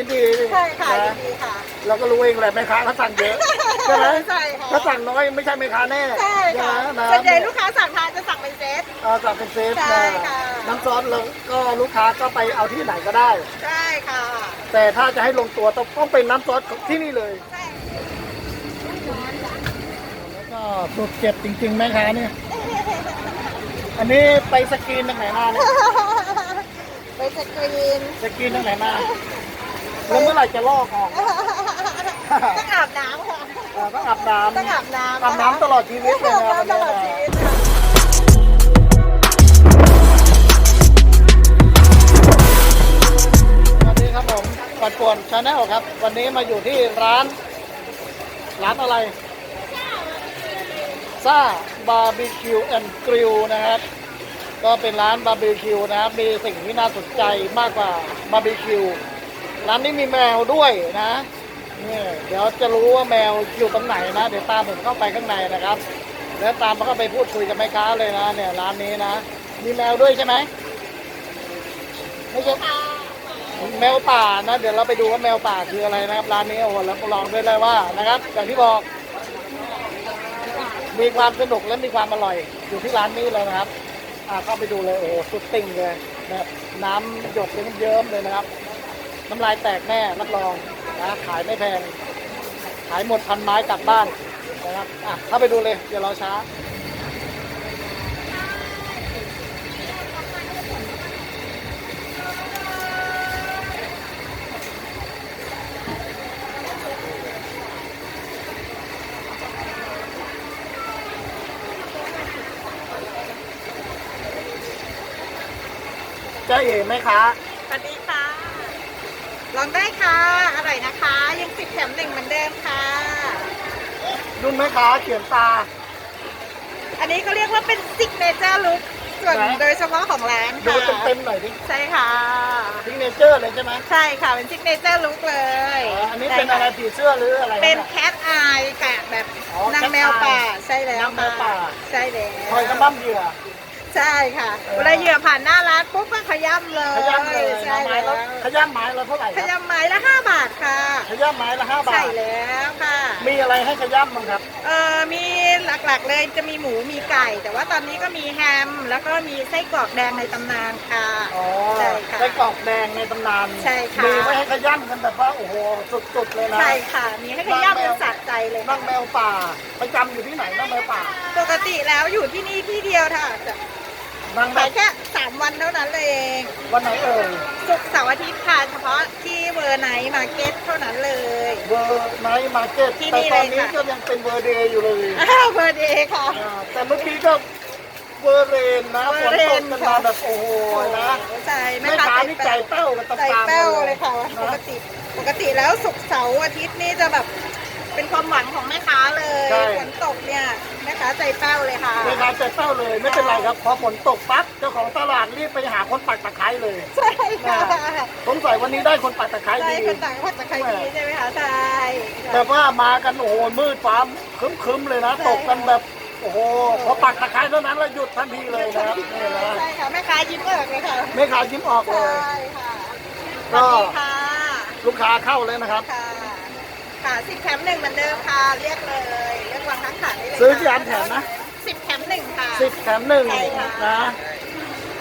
ยินดีใช่ค่ะยินะนดีค่ะ เราก็รู้เองแหละแม่ค้าเขาสั่งเยอะใช่ไหมใช่ค่ะถ้าสั่งน้อยไม่ใช่แม่ค้าแน่ใช่ค่ะนะส่วนใหญ่ลูกค้าสั่งทานจะสั่งเป็นเซตเอาสั่งเป็นเซตใช่นะค่ะน้ำซอสเราก็ลูกค้าก็ไปเอาที่ไหนก็ได้ใช่ค่ะ แต่ถ้าจะให้ลงตัวต้องต้องเป็นน้ำซอสของที่นี่เลยใช่แล้วก็สุดเจ็บจริงๆแม่ค้าเนี่ยอันนี้ไปสกรีนทางไหนมาเนี่ยไปสกรีนสกรีนทางไหนมา แล้วเมื่อไหร่จะลอกออก ต้องอาบน้ำค่ะ เอ่อต้องอาบน้ำต้องอาบน้ำอาบน้ำตลอดชีวิตเลยอาบนะน้ำตลอดวันชีนี้วินะตค่ะ สวัสดีครับผมปัดป่วนชาแนลครับ วันนี้มาอยู่ที่ร้าน ร้านอะไรซ่าบาร์บีคิวแอนด์กริลนะครับ ก็เป็นร้านบาร์บีคิวนะครับ มีสิ่งที่น่าสนใจมากกว่าบาร์บีคิว ร้านนี้มีแมวด้วยนะนี่เดี๋ยวจะรู้ว่าแมวอยู่ตรงไหนนะ เดี๋ยวตามผมเข้าไปข้างในนะครับ แล้วตามมาก็ไปพูดคุยกับแม่ค้าเลยนะ เนี่ยร้านนี้นะ มีแมวด้วยใช่ไหมไม่ใช่แมวป่านะ เดี๋ยวเราไปดูว่าแมวป่าคืออะไรนะครับ ร้านนี้โอ้โหแล้วลองด้เลยว่านะครับอย่างที่บอก มีความสนุกและมีความอร่อย อยู่ที่ร้านนี้เลยนะครับ อ่าเข้าไปดูเลยโอ้โหสุดติ่งเลยนะครับน้ำหยดเยิ้มๆเลยนะครับ น้ำลายแตกแน่รับรองนะขายไม่แพง ขายหมดพันไม้กลับบ้านนะครับอะเข้าไปดูเลยเดี๋ยวเราช้าเจ้าเอ๋ไหมคะสวัสดีค ลองได้ค่ะ อร่อยนะคะ ยังสิบแถมหนึ่งเหมือนเดิมค่ะ นุ่นไหมคะเขียนตา อันนี้ก็เรียกว่าเป็นซิกเนเจอร์ลุคส่วนไหนโดยเฉพาะของร้านดูค่ะเต็มๆหน่อยดิใช่ค่ะทิงเนเจอร์เลยใช่ไหมใช่ค่ะ เป็นซิกเนเจอร์ลุคเลยอ๋ออันนี้เป็นอะไรผีเสื้อหรืออะไรเป็นนะแคทอายค่ะแบบอ๋อนางแมว cat eye ป่าใช่แล้วนางแมวป่าค่ะใช่แล้วคอยกระบ้ำเหยื่อ ใช่ค่ะเออเวลาเหยื่อผ่านหน้าร้านปุ๊บก็ขย้ำเลยขย้ำเลยใช่นะไม้แล้ละวขย้ำไม้ละเท่าไหร่คขรับย้ำไม้ละห้าบาทค่ะ ขย้ำไม้ละห้าบาใช่ทแล้วค่ะ มีอะไรให้ขย้ำบ้างครับเอ่อมีหลักๆเลยจะมีหมูมีไก่ แต่ว่าตอนนี้ก็มีแฮม แล้วก็มีไส้กรอกแดงในตำนานค่ะอ๋อใช่ค่ะไส้กรอกแดงในตำนานใช่ค่ะมีไว้ให้ขย้ำกันแบบว่าโอ้โหสุดๆเลยนะใช่ค่ะ มีให้ขย้ำเป็นสะใจเลยนั่งแมวป่าประจำอยู่ที่ไหนนั่งแมวป่า ปกติแล้วอยู่ที่นี่ที่เดียวค่ะ จะนั่งแบขายบแค่สามวันเท่านั้นเลยเองวันไหนเอ่ยศุกร์เสาร์อาทิตย์ค่ะเฉพาะที่เวอร์ไนท์มาร์เก็ตเท่านั้นเลย เวอร์ไนท์มาร์เก็ตที่แต่นี่ตอนนี้เลยค่ะ ก็ยังเป็นเวอร์เดย์อยู่เลยอ้าวเวอร์เดย์ค่ะ อ่าแต่เมื่อกี้ก็เวอร์เรนนะฝเวอนร์เรตกนกันค่ะมาแบบโอ้โหนะใช่แม่ค้านี่ใจแป้วกันตามใจๆแป้วกันเลยค่ะ ปกนะติปกติแล้วศุกร์เสาร์อาทิตย์นี่จะแบบ เป็นความหวังของแม่ค้าเลยฝนตกเนี่ยแม่ค้าใจแป้วเลยค่ะแม่ค้าใจแป้วเลยไม่เป็นไรครับ พอฝนตกปั๊บเจ้าของตลาดรีบไปหาคนปักตะไคร้เลยใช่ค่ะสงสัยวันนี้ได้คนปักตะไคร้ใช่ดี คนต่างพักตะไคร้ดีใช่ไหมคะใช่แบบว่ามากันโอ้โหมืดฟ้าครึ้มๆเลยนะ ตกกันแบบโอ้โหพอปักตะไคร้เท่านั้นแล้วหยุดทันทีเลยนะครับนี่นะใช่ค่ะแม่ค้ายิ้มออกเลยค่ะแม่ค้ายิ้มออกเลใช่ย ค่ะสก็ วัสดีค่ะลูกค้าเข้าเลยนะครับ ค่ะ ค่ะสิบแถมหนึ่งเหมือนเดิมค่ะ เรียกเลยเรียกวางทั้งขาได้เลยซื้อกี่อันแถมนะสิบแถมหนึ่งค่ะสิบแถมหนึ่งใช่ค่ะ นะ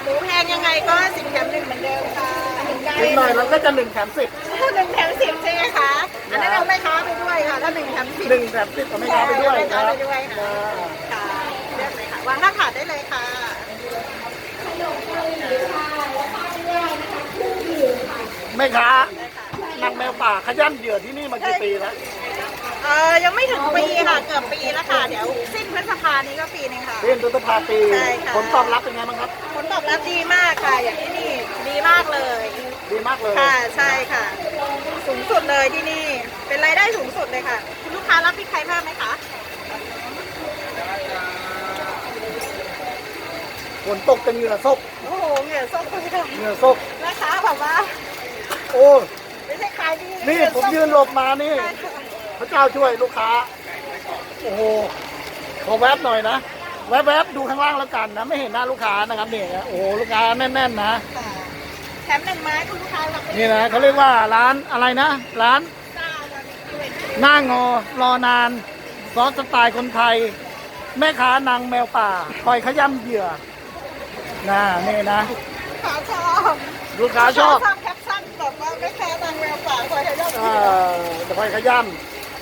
หมูแพงยังไงก็สิบแถมหนึ่งเหมือนเดิมค่ะหนึ่งได้อีกหน่อยเราก็จะหนึ่งแถมสิบหนึ่งแถมสิบใช่ไหมคะอันนั้นเอาแม่ค้าไปด้วยค่ะถ้าหนึ่งแถมสิบหนึ่งแถมสิบก็ไม่ค้าไปด้วยไม่นะค้าไปด้วยค่ะนะค่ะเลือกเลยค่ะวางหน้าขาได้เลยค่ะ แม่ค้าได้ค่ะ นางแมวป่าขย้ำเหยื่อที่นี่มากี่ปีแล้วเออยังไม่ถึงปีค่ะ เกือบปีแล้วค่ะ เดี๋ยวสิ้นพฤษภานี้ก็ปีหนึงค่ะเรียนตุตภาปีใช่ค่ะ ผลตอบรับเป็นไงบ้างครับ ผลตอบรับดีมากค่ะ อย่างที่นี่ดีมากเลย ดีมากเลย ค่ะใช่ค่ะ สูงสุดเลยที่นี่ เป็นรายได้สูงสุดเลยค่ะ คุณลูกค้ารับพริกไทยเพิ่มไหมคะ ฝนตกเป็นเหงื่อซกโอ้โหเหงื่อส้มเลยค่ะเหงื่อซกแม่ค้าแบบว่า โอ้ไม่ใช่ขายดี นี่เหงื่อผมส้ยืนหลบมานี่ใช่ค่ะพระเจ้าช่วยลูกค้า โอ้โหขอแวบหน่อยนะ แวบๆดูข้างล่างแล้วกันนะ ไม่เห็นหน้าลูกค้านะครับนี่โอ้โหลูกค้าแน่นๆนะค่ะถมหนึ่งไม้คุณลูกค้ารับไปนี่นะเขาเรียกว่าร้านอะไรนะ ร้านจ้าบาร์บีคิวแอนด์กริลหน้างอรอนานซอสสไตล์คนไทย แม่ค้านางแมวป่า คอยขย้ำเหยื่อน่านี่นะขาชอบลูกค้าชอบชอบแคปชั่นแบบว่าไม่แค่นางแววป่าค อยขยับเออจะคอยขย้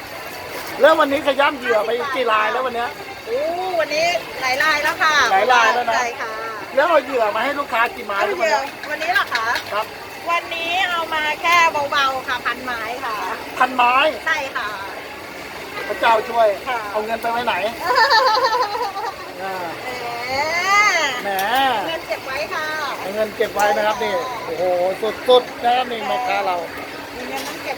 ำแล้ววันนี้ขย้ำเหยื่อไปกี่ลายแล้ววันเนี้ย โอ้วันนี้หลายลายแล้วค่ะหลายลายแล้วนะ ใช่ค่ะแล้วเอาเหยื่อมาให้ลูกค้ากี่ไม้เอาแล้วเหวันยื่อเนี้ยวันนี้เหรอคะครับวันนี้เอามาแค่เบาๆค่ะพันไม้ค่ะ พันไม้ใช่ค่ะ พระเจ้าช่วย ค่ะ เอาเงินไปไว้ไหนอ่าแหมแหมเงินเก็บไว้ค่ะ เอาเงินเก็บไว้นะครับนี่โอ้โหสุดๆนะครับนี่แม่ค้าเรา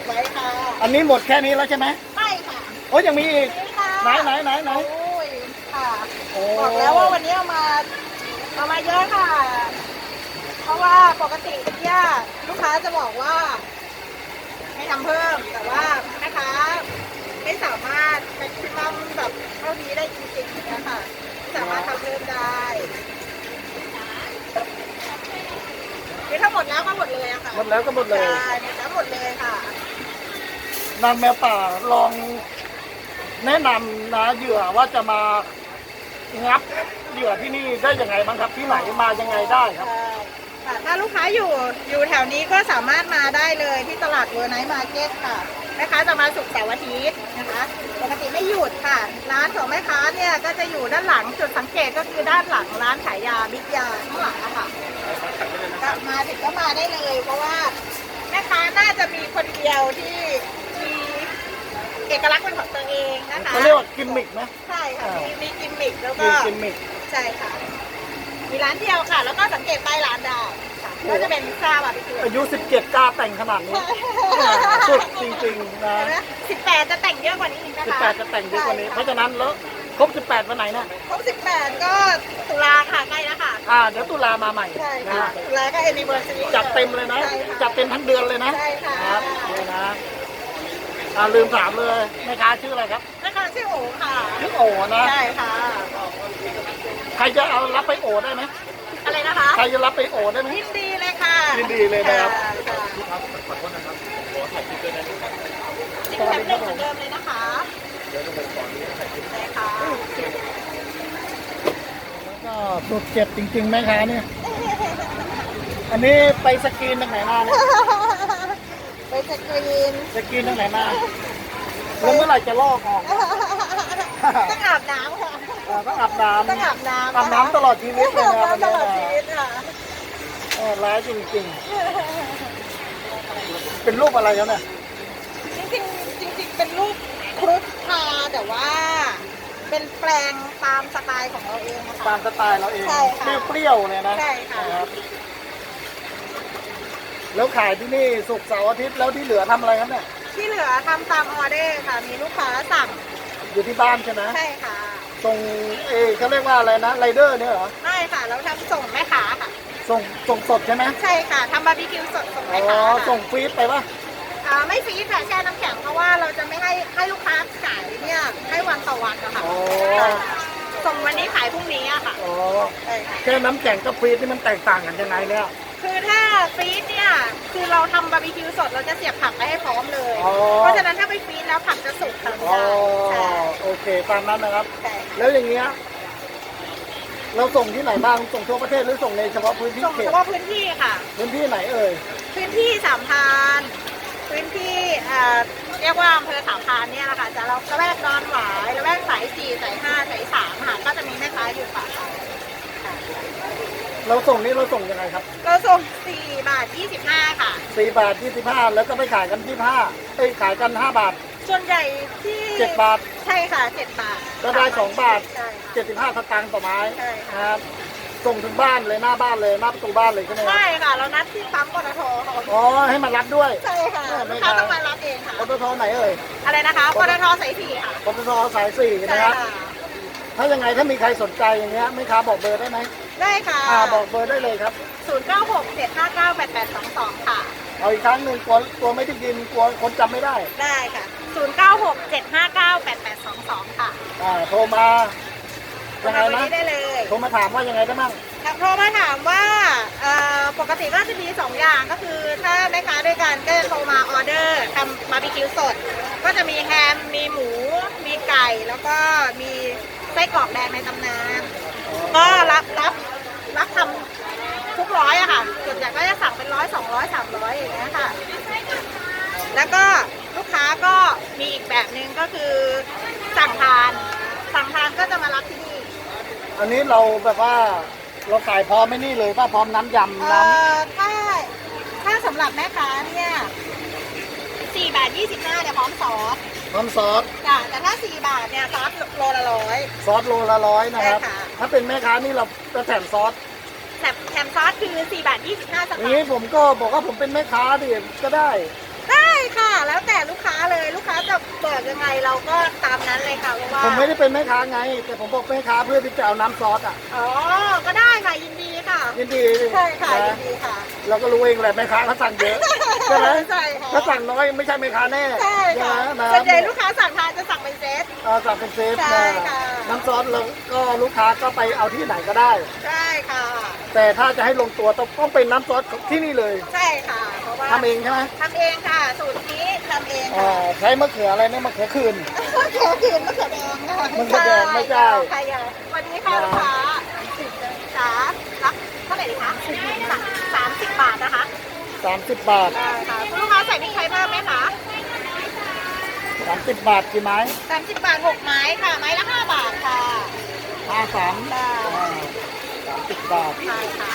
ไว้ค่ะอันนี้หมดแค่นี้แล้วใช่ไหมไม่ค่ะโอ้ยยังมีอีก นี่ค่ะไหนไหนไหนไหน โอ้ยค่ะโอ้บอกแล้วว่าวันนี้เอามาเอามาเยอะค่ะ เพราะว่าปกติเนี่ยลูกค้าจะบอกว่า ไม่ทำเพิ่มแต่ว่าแม่ค้าไม่สามารถแม็กซิมัมแบบเท่านี้ได้จริงๆนะคะไม่สามารถทำเพิ่มได้คือถ้าหมดแล้วก็หมดเลยอะค่ะ หมดแล้วก็หมดเลย ใช่นะคะหมดเลยค่ะ นางแมวป่าลองแนะนำนะเหยื่อว่าจะมางับเหยื่อที่นี่ได้ยังไงบ้างครับที่ไหนมายังไงได้ครับ ค่ะถ้าลูกค้าอยู่อยู่แถวนี้ก็สามารถมาได้เลยที่ตลาดเวอร์ไนท์มาร์เก็ตค่ะแม่ค้าจะมาสุกร์เสาร์อาทิตย์นะคะปกติไม่หยุดค่ะ ร้านของแม่ค้าเนี่ยก็จะอยู่ด้านหลังจุดสังเกตก็คือด้านหลังร้านขายยาบิ๊กยาข้างหลังอะค่ะก็มาถึงก็มาได้เลย เพราะว่าแม่ค้าน่าจะมีคนเดียวที่ อกลักษณ์เป็นของตัวเองนะคะเขาเรียกว่ากิมมิกไหมใช่ค่ะอ่ามีมีมีกิมมิคแล้วมีก็กิมมิกใช่ค่ะ มีร้านเดียวค่ะ แล้วก็สังเกตป้ายร้านได้ค่ะก็จะเป็นซาบาร์บีคิวอายุ17กล้าแต่งขนาดนี้สุดจริงๆนะสิบแปดจะแต่งเยอะกว่านี้อีกนะคะ18จะแต่งเยอะกว่านี้ เพราะฉะนั้นแล้วครบ 18 วันไหนนะครบสิบแปดก็ตุลาค่ะใกล้แล้วค่ะ อ่า เดี๋ยวตุลามาใหม่ใช่นะค่ะตุลาก็เอนิเวอร์ซารีจัดเต็มเลยนะใช่ค่ะจัดเต็มทั้งเดือนเลยนะ ใช่ค่ะครับนี่นะ อ่าลืมถามเลยแม่ค้าชื่ออะไรครับนะคะชื่อโอค่ะ ชื่อโอนะใช่ค่ะ ใครจะเอารับไปโอได้ไหมอะไรนะคะใครจะรับไปโอได้ไหมยินดีเลยค่ะยินดีเลยนะครับขอโทษนะครับขอถ่ายคลิปด้วยนะสิบแคปหนึ่งเหมือนเดิมเลยนะคะใช่ค่ะก็สุดเจ็บจริงๆแม่ค้าเนี่ย อันนี้ไปสกรีนทางไหนมาเนี่ย ไปสกรีนสกรีนทางไหนมาแล้วเมื่อไหร่จะลอกออกต้องอาบน้ำค่ะอ่าต้องอาบน้ำต้องอาบน้ำอาบน้ำตลอดชีวิตเลยนะอาบน้ำตลอดชีวิตค่ะเออร้ายจริงๆ เป็นรูปอะไรแล้วเนี่ยจริงๆจริงๆเป็นรูปครุฑทาแต่ว่า เป็นแปลงตามสไตล์ของเราเองนะตาคะมสไตล์เราเองใช่ค่ะ เปรี้ยวๆเลยนะใช่ค่ะรับ แล้วขายที่นี่สุกร์เสาร์อาทิตย์แล้วที่เหลือทำอะไรครับเนี่ยที่เหลือทำตามออเดอร์ค่ะ มีลูกค้าสั่งอยู่ที่บ้านใช่ไหมใช่ค่ะส่งเออเขาเรียกว่าอะไรนะไรเดอร์เนี่ยเหรอไม่ค่ะ เราทำส่งแม่ค้าค่ะ ส่งส่งสดใช่ไหมใช่ค่ะทำบาร์บีคิวสดส่งอ๋แม่อค้าค่ะส่งฟรีดไปปะอ่าไม่ฟรีดค่ะแช่น้ำแข็งเพราะว่าเราจะไม่ให้ให้ลูกค้าขายเนี่ยให้วันต่อวันนะคะอ๋อส่งวันนี้ขายพรุ่งนี้อะค่ะอ๋อใช่ค่ะ แค่น้ำแข็งกับฟรีดนี่มันแตกต่างกันยังไงเนี่ย คือถ้าฟรีดเนี่ยคือเราทำบาร์บีคิวสดเราจะเสียบผักไปให้พร้อมเลย อ๋อ เพราะฉะนั้นถ้าไปฟรีดแล้วผักจะสุกค่ะไม่อ๋อได้ใช่โอเคตามนั้นนะครับ ใช่แล้วอย่างเงี้ยเราส่งที่ไหนบ้างส่งทั่วประเทศหรือส่งในเฉพาะพื้นที่ส่งเขเฉตพาะพื้นที่ค่ะ พื้นที่ไหนเอ่ยพื้นที่สามพรานพื้นที่เอ่อเรียกว่าอำเภอสามพรานเนี่ยแหละค่ะจะเราละแวกดอนหวายละแวกสายสี่สายห้าสายสามค่ะก็จะมีแม่ค้าอยู่ค่ะค่ะ เราส่งนี่เราส่งยังไงครับเราส่งสี่บาทยี่สิบห้าค่ะสี่บาทยี่สิบห้าแล้วก็ไปขายกันที่ห้าเอ้ยขายกันห้าบาท ส่วนใหญ่ที่เจ็ดบาท ใช่ค่ะเจ็ดบาทก็ได้สองบาท ใช่เจ็ดสิบห้าสตางค์ต่อไม้ใช่ค่ะนะครับ ส่งถึงบ้านเลยหน้าบ้านเลยหน้าประตูบ้านเลยใช่ไหมครับใช่ค่ะ เรานัดที่ปั๊มปตทค่ะอ๋อให้มารับด้วย ใช่ค่ะเออไม่ลูกค้าได้ ต้องมารับเองค่ะ ปตทไหนเอ่ยอะไรนะคะปตทสายสี่ค่ะปตทสายสี่ใช่นะครับ ค่ะถ้ายังไงถ้ามีใครสนใจอย่างเงี้ยไม่ค้าบอกเบอร์ได้ไหม ได้ค่ะอ่าบอกเบอร์ได้เลยครับศูนย์เก้าหกเจ็ดห้าเก้าแปดแปดสองสองค่ะ เอาอีกครั้งหนึ่งกลัวกลัวไม่ได้ยินกลัวคนจำไม่ได้ ได้ค่ะศูนย์เก้าหกเจ็ดห้าเก้าแปดแปดสองสองค่ะอ่าโทรมาโทรยังไงมาวันนะนี้ได้เลยโทรมาถามว่ายังไงได้บ้างโทรมาถามว่าเอ่อปกติก็จะมีสองอย่างก็คือถ้าแม่ค้าด้วยกันก็จะโทรมาออเดอร์ทำบาร์บีคิวสด ก็จะมีแฮม มีหมู มีไก่ แล้วก็มีไส้กรอกแดงในตำนาน ก็รับรับรับทำทุกร้อยอะค่ะส่วนใหญ่ก็จะสั่งเป็นร้อยสองร้อยสามร้อยอย่างเงี้ยค่ะ แล้วก็ลูกค้าก็มีอีกแบบหนึ่งก็คือสั่งทาน สั่งทานก็จะมารับที่นี่อันนี้เราแบบว่าเราขายพร้อมไม่นี่เลยป่ะพร้อมน้ำยำเอ่น้อถ้าถ้าสำหรับแม่ค้าเนี่ยสี่บาทยี่สิบห้าเนี่ยพร้อมซอสำพร้อมซอสจ้ะแต่ถ้าสี่บาทเนี่ยซอสโลละร้อยซอสโลละร้อยนะครับใช่ค่ะ ถ้าเป็นแม่ค้านี่เราจะแถมซอสแต่แถมซอสคือสี่บาทยี่สิบห้าสอย่างตานี้งค์ผมก็บอกว่าผมเป็นแม่ค้าดิก็ได้ ได้ค่ะ แล้วแต่ลูกค้าเลยลูกค้าจะบอกยังไงเราก็ตามนั้นเลยค่ะเพราะว่าผมไม่ได้เป็นแม่ค้าไง แต่ผมบอกแม่ค้าเพื่อที่จะเอาน้ำซอสอะอ๋อก็ได้ค่ะยินดีค่ะยินดีใช่ค่ะยินะนดีค่ะ เราก็รู้เองแหละแม่ค้าเขาสั่งเยอะ ใช่ไหม ใช่ค่ะถ้าสั่งน้อยไม่ใช่แม่ค้าแน่ใช่ค่ะนะส่วนใหญ่ลูกค้าสั่งทาน อาสั่งเป็นเซตใช่นะค่ะ น้ำซอสเราก็ลูกค้าก็ไปเอาที่ไหนก็ได้ ใช่ค่ะ แต่ถ้าจะให้ลงตัวต้องต้องเป็นน้ำซอสของที่นี่เลยใช่ค่ะ เพราะว่าทำเองใช่ไหมทำเองค่ะ สูตรนี้ทำเองอ่าค่ะใช้มะเขืออะไรเนี่ยมะเขือคืน มะเขือขืนมะเขือแดงนะคะมะเขือแดงไม่ใช่ใช่ค่ะวันนี้ค่ะลูกค้าจ๋ารับเท่าไหร่ดีคะสามสิบบาทนะคะ30 บาท ได้ค่ะคุณลูกค้าใส่พริกไทยเพิ่มไหมคะ 30บาทกี่ไม้สามสิบบาทหกไม้ค่ะ ไม้ละห้าบาทค่ะห้าสามได้สามสิบบาทใช่ค่ะ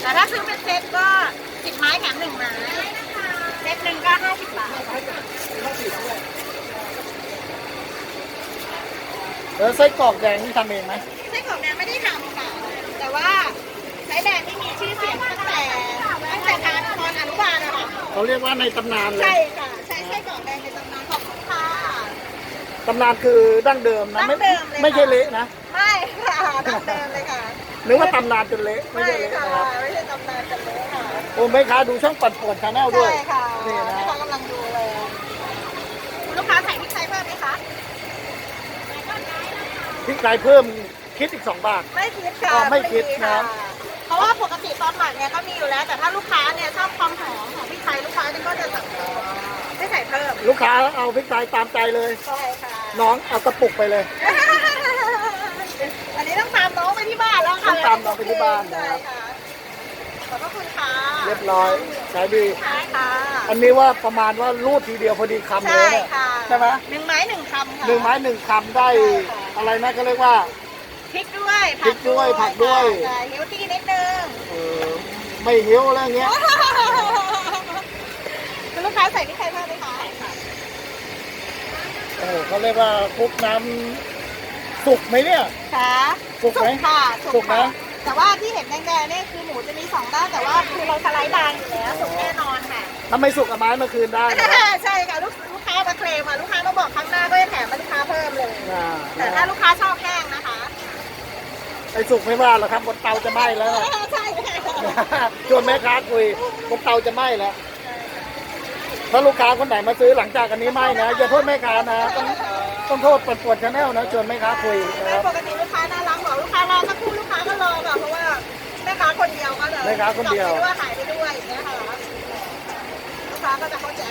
แต่ถ้าซื้อเป็นเซตก็สิบไม้แถมหนึ่งไม้เซตหนึ่งก็ห้าสิบบาทแล้วไส้กรอกแดงนี่ทำเองไหมไส้กรอกแดงไม่ได้ทำค่ะแต่ว่าใช้แบรนด์ที่มีชื่อเสียงตั้งแต่ตั้งแต่ทานตอนอนุบาลนะคะเขาเรียกว่าในตำนานเลใช่ยค่ะใช้ไส้กรอกแดงในตำนานของค่ะ ตำนานคือดั้งเดิมนะไม่ดั้งเดิมเลยไม่ใช่ค่ะเละนะไม่ค่ะดั้งเดิมเลยค่ะนึกว่าตำนานจนเละไม่ไม่ใช่เละค่ะนะครับไม่ใช่ตำนานกันเลยค่ะโอ้แม่ค้าดูช่องปัดป่วนชาแนลด้วยใช่ค่ะนี่นะแม่ค้ากำลังดูเลยคุณลูกค้าใส่พริกไทยเพิ่มไหมคะพริกไทยเพิ่มคิดอีก2บาท ไม่คิดค่ะอ๋อไม่คิดนะ เพราะว่าปกติตอนหมักเนี่ยก็มีอยู่แล้ว แต่ถ้าลูกค้าเนี่ยชอบความหอมของพริกไทยลูกค้าก็จะสั่ง ไม่ใส่เพิ่มลูกค้าเอาพริกไทยตามใจเลย ใช่ค่ะน้องเอากระปุกไปเลย อันนี้ต้องตามน้องไปที่บ้านแล้วค่ะต้องตามน้องไปที่บ้านนะ ใช่ค่ะขอบพระคุณค่ะเรียบร้อยขายดี ใช่ค่ะอันนี้ว่าประมาณว่ารูดทีเดียวพอดีคำเลใช่ยเนี่ยค่ะใช่ไหมหนึ่งไม้หนึ่งคำค่ะ หนึ่งไม้หนึ่งคำได้ใช่ค่ะ อะไรนะก็เรียกว่า พริกด้วยพริกด้วยผักด้วยใช่เฮลตี้นิดนึงเออไม่เหี้ยวอะไรเงี้ย คุณลูกค้าใส่พริกไทยเพิ่มไหมคะค่ะเออเขาเรียกว่าคลุกน้ำสุกไหมเนี่ย ค่ะสุกไหมค่ะสุกนะค่ะแต่ว่าที่เห็นแดงๆเนี่ยคือหมูจะมีสองด้านแต่ว่าคือเราสไลด์บางอยู่แล้วสุกแน่นอนค่ะถ้าไม่สุกเอาไม้มาคืนได้นะครับใช่ค่ะลูกลูกค้ามาเคลมอะลูกค้ามาบอกครั้งหน้าก็จะแถมมาลูกค้าเพิ่มเลย อ่าแต่ถ้าลูกค้าชอบแห้งนะคะไอ้สุกไม่ว่าหรอกครับบนเตาจะไหม้แล้ว ใช่ค่ะ ชวนแม่ค้าคุยบนเตาจะไหม้แล้ว ถ้าลูกค้าคนไหนมาซื้อหลังจากอันนี้ไหม้นะอย่าโทษแม่ค้านะต้องต้องโทษปวดปวดชาแนลนะชวนแม่ค้าคุยนะไม่ครับปกติลูกค้าน่ารักบอกลูกค้ารอสักครู่ลูกค้าก็รอค่ะเพราะว่าแม่ค้าคนเดียวก็เลยแม่ค้าคนเดียวจอไปด้วยขายไปด้วยอย่างเงี้ยค่ะลูกค้าก็จะเข้าใจ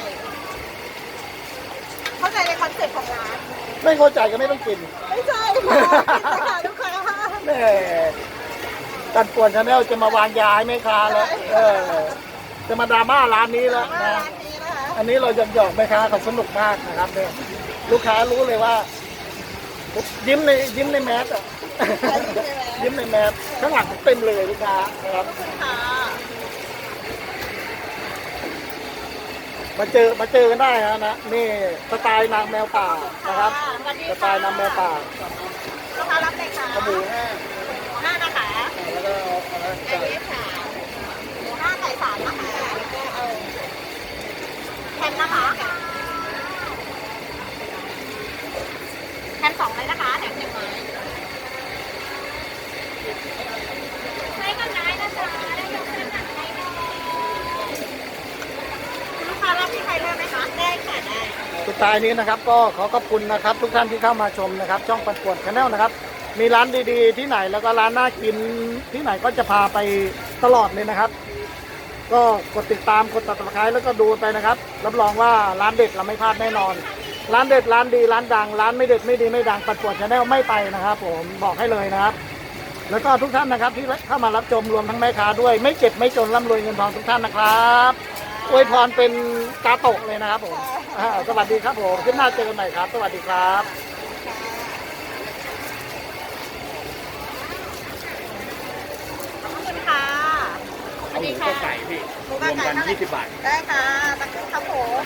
เข้าใจในคอนเซ็ปต์ของร้านไม่เข้าใจก็ไม่ต้องกิน ไม่ใช่ค่ะลูกค้าแม่กันปวนชาแนลจะมาวางยาให้แม่ค้าแล้วเออจะมาดราม่าร้านนี้แล้วมานะร้านนี้นะคะ อันนี้เราหยอกๆแม่ค้าเขาสนุกมากนะครับเนี่ยลูกค้ารู้เลยว่า ยิ้มในยิ้มในแมสอะยิ้มในแมสข้างหลังเต็มเลยลูกค้านะครับค่ะมาเจอมาเจอกันได้นะนะนี่สไตล์นางแมวป่านะครับสวัสดีสค่ะไตล์นางแมวป่าลูกค้ารับเลยค่ะกระหมูแห้งหมูห้านะคะแล้วก็เอาอะไร ไอเอฟค่ะหมูห้าไก่สามนะคะแล้วก็เอา แฮมนะคะแฮมสองเลยนะคะแถมหนึ่งไม้ใช้กันได้นะจ๊ะได้ยกเส้นหนักได้เลยคุณลูกค้ารับที่ใครเพิ่มไหมคะได้ค่ะได้สุดท้ายนี้นะครับก็ขอขอบคุณนะครับ ทุกท่านที่เข้ามาชมนะครับ ช่องปันป่วนชาแนลนะครับ มีร้านดีๆ ที่ไหนแล้วก็ร้านน่ากินที่ไหนก็จะพาไปตลอดเลยนะครับ ก็กดติดตามกดติดตามแล้วก็ดูไปนะครับ รับรองว่าร้านเด็ดเราไม่พลาดแน่นอน ร้านเด็ดร้านดีร้านดัง ร้านไม่เด็ดไม่ดีไม่ดังปัดปวดชาแนลไม่ไปนะครับ ผมบอกให้เลยนะครับ แล้วก็ทุกท่านนะครับที่เข้ามารับชมรวมทั้งแม่ค้าด้วย ไม่เจ็บไม่จนร่ำรวยเงินทองทุกท่านนะครับอวยพรเป็นกาโตะเลยนะครับผมสวัสดีครับผมขึ้นหน้าเจอกันใหม่ครับ สวัสดีครับ ขอบคุณค่ะ สวัสดีค่ะไก่พี่หมูรกระวมไก่กันเท่าไหร่20บาท ได้ค่ะตะกุครับผม